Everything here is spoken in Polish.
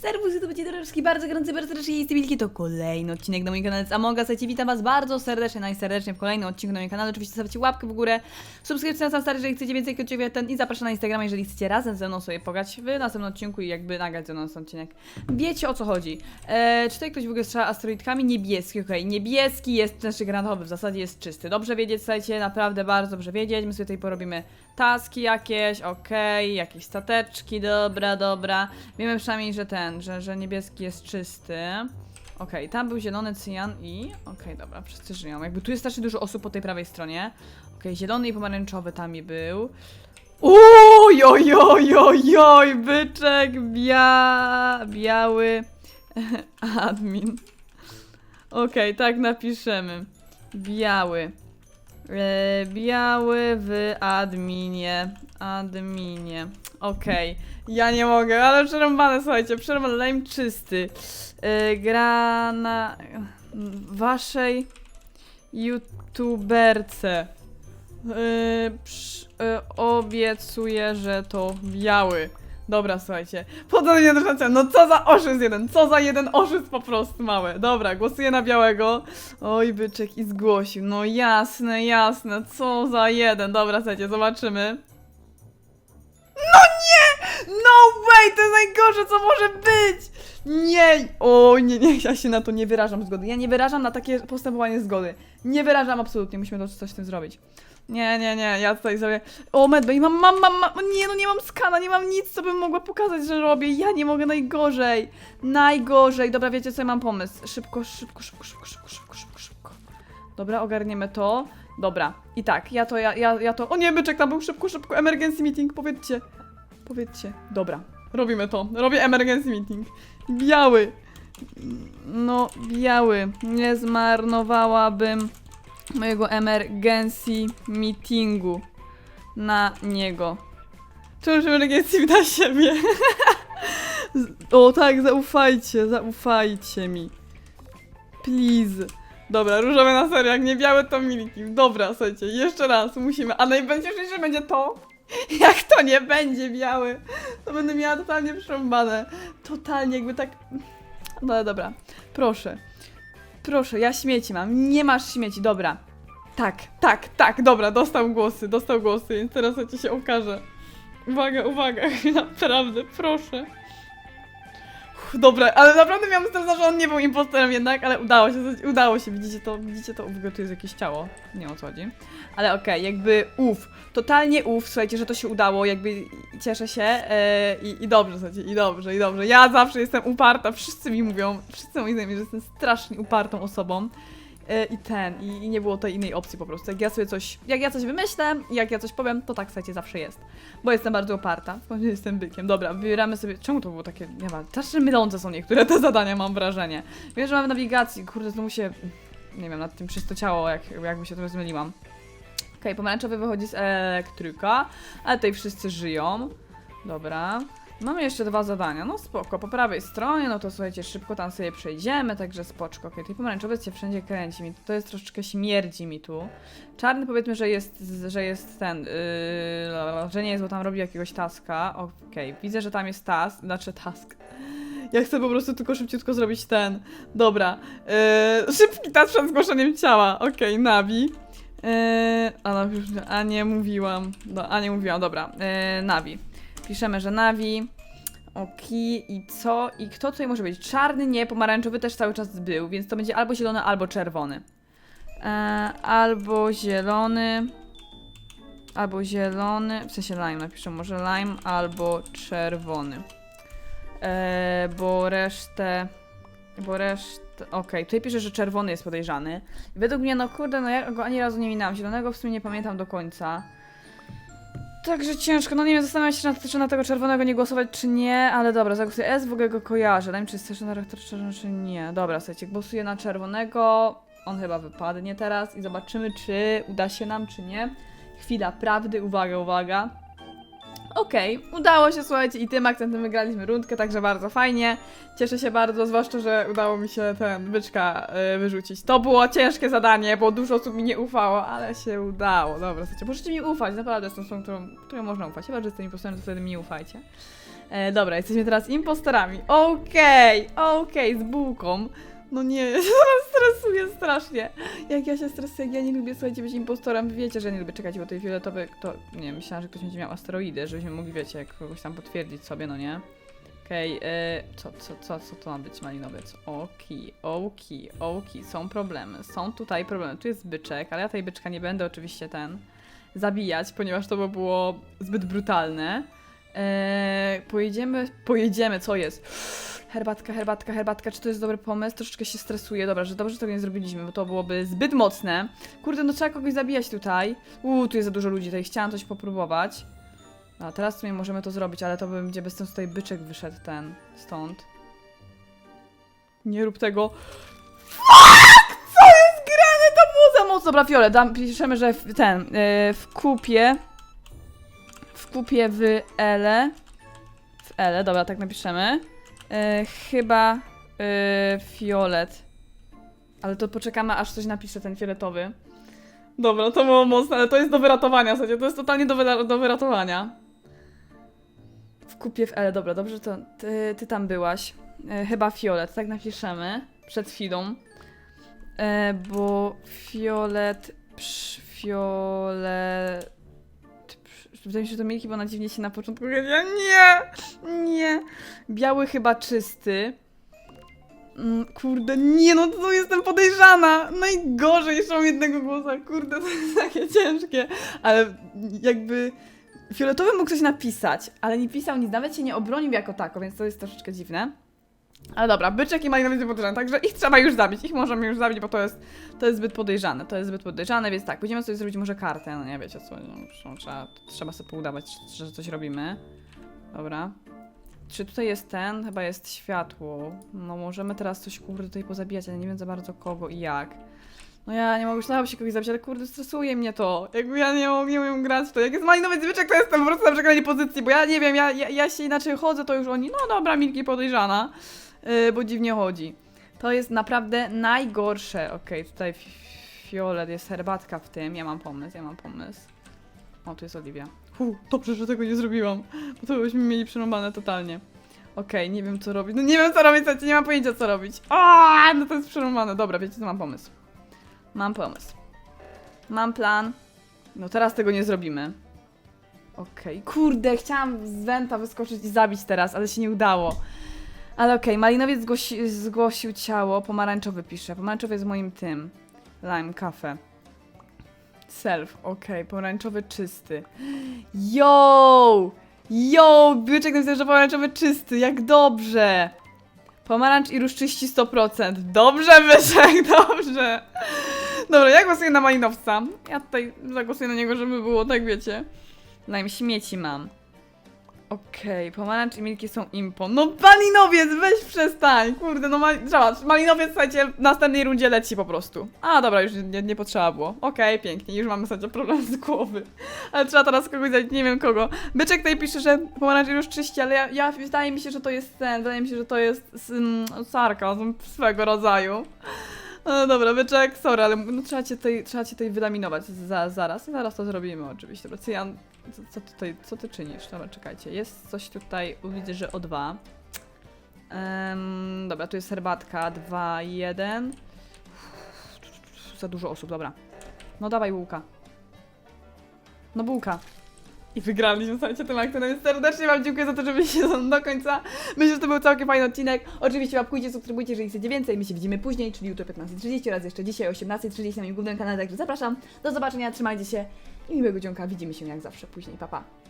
Serwus, to będzie troszkę bardzo gorący, bardzo serdecznie jestem Wilki, to kolejny odcinek na moim kanale z Amoga. Słuchajcie, witam was bardzo serdecznie, najserdecznie w kolejnym odcinku na moim kanale. Oczywiście zostawcie łapkę w górę, subskrypcję na sam stary, jeżeli chcecie więcej odcinków ten i zapraszam na Instagrama, jeżeli chcecie razem ze mną sobie pograć w następnym odcinku i jakby nagrać ze mną ten odcinek. Wiecie o co chodzi. Eee, czy tutaj ktoś w ogóle strzela asteroidkami? Niebieski, okej. Niebieski jest, znaczy granatowy, w zasadzie jest czysty. Dobrze wiedzieć, słuchajcie, naprawdę bardzo dobrze wiedzieć. My sobie tutaj porobimy taski jakieś, okej, jakieś stateczki, dobra, dobra. Wiemy przynajmniej, że ten, że, że niebieski jest czysty. Okej, tam był zielony cyjan i... Okej, dobra, wszyscy żyją. Jakby tu jest strasznie dużo osób po tej prawej stronie. Okej, zielony i pomarańczowy tam i był. Oj, oj, oj, oj, oj, byczek, bia... biały admin. Okej, tak napiszemy. Biały. E, biały w adminie. Adminie. Okej. Ja nie mogę, ale przerąbane, słuchajcie, przerąbane, lime czysty. E, gra na waszej youtuberce. E, psz, obiecuję, że to biały. Dobra, słuchajcie. Podobnie do No co za oszust jeden, co za jeden oszust po prostu mały. Dobra, głosuję na białego. Oj, byczek i zgłosił. No jasne, jasne, co za jeden. Dobra, słuchajcie, zobaczymy. No nie! No way, to najgorsze, co może być! Nie! O nie, nie, ja się na to nie wyrażam zgody. Ja nie wyrażam na takie postępowanie zgody. Nie wyrażam absolutnie, musimy coś z tym zrobić. Nie, nie, nie, ja tutaj sobie... O, medbay, mam, mam, mam, mam, nie no, nie mam skana, nie mam nic, co bym mogła pokazać, że robię. Ja nie mogę najgorzej. Najgorzej. Dobra, wiecie co, ja mam pomysł. Szybko, szybko, szybko, szybko, szybko, szybko, szybko, szybko. Dobra, ogarniemy to. Dobra, i tak, ja to, ja, ja, ja to... O nie, byczek tam był, szybko, szybko, emergency meeting, powiedzcie. Powiedzcie. Dobra, robimy to. Robię emergency meeting. Biały. No, biały. Nie zmarnowałabym mojego emergency meetingu na niego. Czemu emergency na siebie? o tak, zaufajcie, zaufajcie mi. Please. Dobra, różowe na serio, jak nie białe to milki. Dobra, słuchajcie, jeszcze raz musimy. A najbezpieczniejsze będzie to, jak to nie będzie biały, to będę miała totalnie przerąbane. Totalnie jakby tak... No ale dobra, proszę. Proszę, ja śmieci mam. Nie masz śmieci, dobra. Tak, tak, tak, dobra, dostał głosy, dostał głosy, więc teraz to ci się okaże. Uwaga, uwaga, naprawdę, proszę. Uff, Dobra, ale naprawdę miałam stres, że on nie był impostorem jednak, ale udało się, udało się, widzicie to, widzicie to, w tu jest jakieś ciało, nie o co chodzi. Ale okej, jakby uf, totalnie uf, słuchajcie, że to się udało, jakby cieszę się e, i, i dobrze, słuchajcie, i dobrze, i dobrze. Ja zawsze jestem uparta, wszyscy mi mówią, wszyscy moi znajomi, że jestem strasznie upartą osobą. E, I ten, i, i nie było tej innej opcji po prostu. Jak ja sobie coś, jak ja coś wymyślę, jak ja coś powiem, to tak słuchajcie, zawsze jest. Bo jestem bardzo uparta, w końcu jestem bykiem. Dobra, wybieramy sobie, czemu to było takie, nie wiem, strasznie mylące są niektóre te zadania, mam wrażenie. Wiem, że mam w nawigacji, kurde, znowu się, nie wiem, nad tym czysto ciało, jak, jakby się trochę zmyliłam. Okej, pomarańczowy wychodzi z elektryka, ale tutaj wszyscy żyją. Dobra. Mamy jeszcze dwa zadania, no spoko, po prawej stronie, no to słuchajcie, szybko tam sobie przejdziemy, także spoczko. Okej, tej pomarańczowy się wszędzie kręci mi, to jest troszeczkę śmierdzi mi tu. Czarny powiedzmy, że jest, że jest ten, yy, że nie jest, bo tam robi jakiegoś taska. Okej, widzę, że tam jest task, znaczy task. Ja chcę po prostu tylko szybciutko zrobić ten. Dobra, yy, szybki task przed zgłoszeniem ciała. Okej, Navi. Yy, a, no, a nie mówiłam. No, a nie mówiłam, dobra. Yy, Navi. Piszemy, że Navi. Oki i co? I kto tutaj może być? Czarny nie, pomarańczowy też cały czas był, więc to będzie albo zielony, albo czerwony. E, albo zielony. Albo zielony. W sensie lime napiszę, może lime, albo czerwony. E, bo resztę. Bo resztę. Okej, tutaj pisze, że czerwony jest podejrzany. Według mnie, no kurde, no ja go ani razu nie minęłam. Zielonego w sumie nie pamiętam do końca. Także ciężko, no nie wiem, zastanawiam się, nad, czy na tego czerwonego nie głosować, czy nie, ale dobra, zagłosuję S, w ogóle go kojarzę. Dajmy, czy jest na czerwony, czy nie. Dobra, słuchajcie, głosuję na czerwonego, on chyba wypadnie teraz i zobaczymy, czy uda się nam, czy nie. Chwila prawdy, uwaga, uwaga. Okej, udało się, słuchajcie, i tym akcentem wygraliśmy rundkę, także bardzo fajnie. Cieszę się bardzo, zwłaszcza, że udało mi się ten byczka y, wyrzucić. To było ciężkie zadanie, bo dużo osób mi nie ufało, ale się udało. Dobra, słuchajcie, możecie mi ufać, naprawdę jestem osobą, którą, którą można ufać. Chyba, że jestem impostorem, to wtedy mi ufajcie. E, dobra, jesteśmy teraz impostorami. Okej, okej, z bułką. No nie, stresuję strasznie. Jak ja się stresuję, jak ja nie lubię, słuchajcie, być impostorem. Wiecie, że nie lubię czekać, bo tej fioletowej, to, nie myślałam, że ktoś będzie miał asteroidy, żebyśmy mogli, wiecie, jak kogoś tam potwierdzić sobie, no nie? Okej, e, co, co, co, co to ma być malinowiec? Oki, oki, oki, są problemy, są tutaj problemy. Tu jest byczek, ale ja tej byczka nie będę oczywiście ten zabijać, ponieważ to by było zbyt brutalne. Eee, pojedziemy, pojedziemy, co jest? Herbatka, herbatka, herbatka, czy to jest dobry pomysł? Troszeczkę się stresuję, dobra, że dobrze że tego nie zrobiliśmy, bo to byłoby zbyt mocne. Kurde, no trzeba kogoś zabijać tutaj. Uuu, tu jest za dużo ludzi, tutaj chciałam coś popróbować. A teraz w sumie możemy to zrobić, ale to będzie bez sensu tutaj byczek wyszedł ten, stąd. Nie rób tego. Fuck! Co jest grane? To było za mocno. Dobra, Fiole, dam, piszemy, że w, ten, yy, w kupie w kupie w Ele. W Ele, dobra, tak napiszemy. E, chyba e, fiolet. Ale to poczekamy, aż coś napisze ten fioletowy. Dobra, to było mocne, ale to jest do wyratowania, słuchajcie, to jest totalnie do, do wyratowania. W kupie w Ele, dobra, dobrze, to ty, ty tam byłaś. E, chyba fiolet, tak napiszemy. Przed chwilą. E, bo fiolet, psz, fiolet... Wydaje mi się, że to Milki, bo ona dziwnie się na początku powiedziała, nie, nie. Biały chyba czysty. Mm, Kurde, nie no, to jestem podejrzana. Najgorzej, jeszcze mam jednego głosa, kurde, to jest takie ciężkie. Ale jakby fioletowy mógł coś napisać, ale nie pisał nic, nawet się nie obronił jako tako, więc to jest troszeczkę dziwne. Ale dobra, byczek i malinowiec nie podejrzane, także ich trzeba już zabić, ich możemy już zabić, bo to jest, to jest zbyt podejrzane, to jest zbyt podejrzane, więc tak, będziemy sobie zrobić może kartę, no nie wiecie co, no, trzeba, trzeba sobie poudawać, że coś robimy. Dobra. Czy tutaj jest ten? Chyba jest światło. No możemy teraz coś kurde tutaj pozabijać, ale nie wiem za bardzo kogo i jak. No ja nie mogę, myślałam się kogoś zabić, ale kurde stresuje mnie to. Jakby ja nie, mogę- nie umiem grać w to. Jak jest malinowy zwyczek, to jestem po prostu na przegranej pozycji, bo ja nie wiem, ja, ja, ja się inaczej chodzę, to już oni, no dobra, Milki podejrzana, bo dziwnie chodzi. To jest naprawdę najgorsze. Okej, tutaj fi- fiolet, jest herbatka w tym, ja mam pomysł, ja mam pomysł. O, tu jest Oliwia. Hu, dobrze, że tego nie zrobiłam, bo to byśmy mieli przerąbane totalnie. Okej, nie wiem co robić. No nie wiem co robić, słuchajcie, nie mam pojęcia co robić. A, no to jest przerąbane. Dobra, wiecie co, mam pomysł. Mam pomysł. Mam plan. No teraz tego nie zrobimy. Okej, kurde, chciałam z Wenta wyskoczyć i zabić teraz, ale się nie udało. Ale okej, malinowiec zgłosi, zgłosił ciało, pomarańczowy pisze. Pomarańczowy jest moim tym. Lime, kafe. Self, okej, pomarańczowy czysty. Yo! Yo! Byczek napisał, że pomarańczowy czysty, jak dobrze! Pomarańcz i róż czyści 100%. Dobrze, Byczek, dobrze! Dobra, ja głosuję na malinowca. Ja tutaj zagłosuję na niego, żeby było, tak wiecie. Lime, śmieci mam. Okej, pomarańcz i milki są impo. No malinowiec, weź przestań! Kurde, no mal... Malinowiec, słuchajcie, w następnej rundzie leci po prostu. A, dobra, już nie, nie potrzeba było. Okej, pięknie, już mamy, słuchajcie, problem z głowy. Ale trzeba teraz kogoś zabić, nie wiem kogo. Byczek tutaj pisze, że pomarańcz już czyści, ale ja, ja, wydaje mi się, że to jest ten, wydaje mi się, że to jest mm, sarkazm swego rodzaju. No dobra, byczek, sorry, ale no, trzeba cię tutaj, trzeba cię tutaj wydaminować za, zaraz. Zaraz to zrobimy oczywiście. Dobra, Cyjan, co, co, tutaj, co ty czynisz? Dobra, czekajcie. Jest coś tutaj, widzę, że o dwa. Em, dobra, tu jest herbatka. Dwa, jeden. Za dużo osób, dobra. No dawaj bułka. No bułka. I wygraliśmy, słuchajcie, tym aktorem. Więc serdecznie Wam dziękuję za to, że byliście ze do końca. Myślę, że to był całkiem fajny odcinek. Oczywiście łapkujcie, subskrybujcie, jeżeli chcecie więcej. My się widzimy później, czyli jutro 15.30 oraz jeszcze dzisiaj o 18.30 na moim głównym kanale. Także zapraszam. Do zobaczenia, trzymajcie się i miłego dzionka. Widzimy się jak zawsze później. Pa, pa.